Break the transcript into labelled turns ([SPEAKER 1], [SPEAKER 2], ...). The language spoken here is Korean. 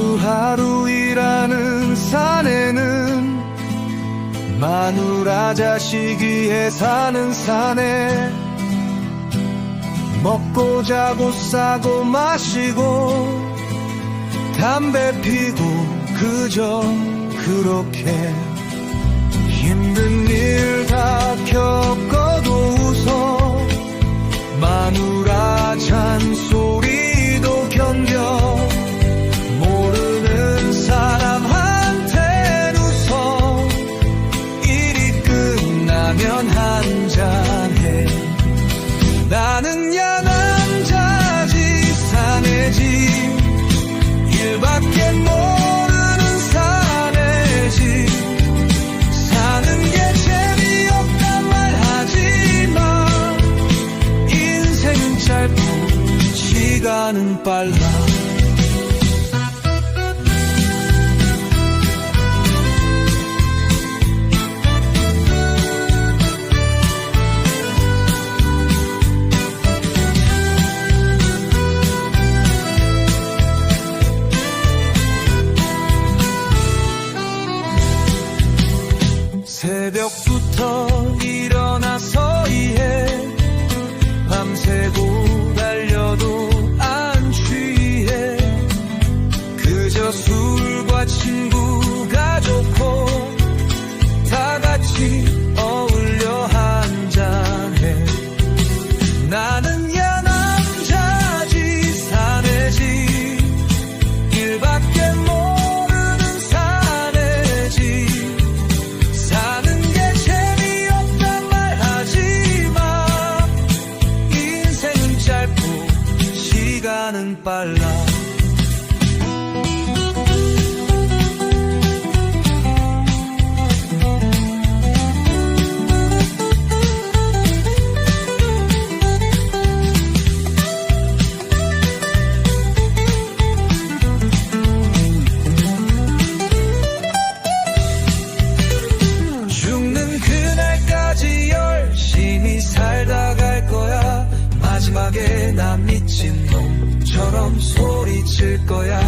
[SPEAKER 1] 하루하루 일하는 사내는 마누라 자식 위해 사는 사내. 먹고 자고 싸고 마시고 담배 피고 그저 그렇게 한잔해. 나는 야 남자지 사내지 일밖에 모르는 사내지 사는 게 재미없단 말 하지마 인생은 짧고 시간은 빨라 새벽부터 시간은 빨라. 죽는 그날까지 열심히 살다 갈 거야. 마지막에 나 미친 놈 처럼 소리칠 거야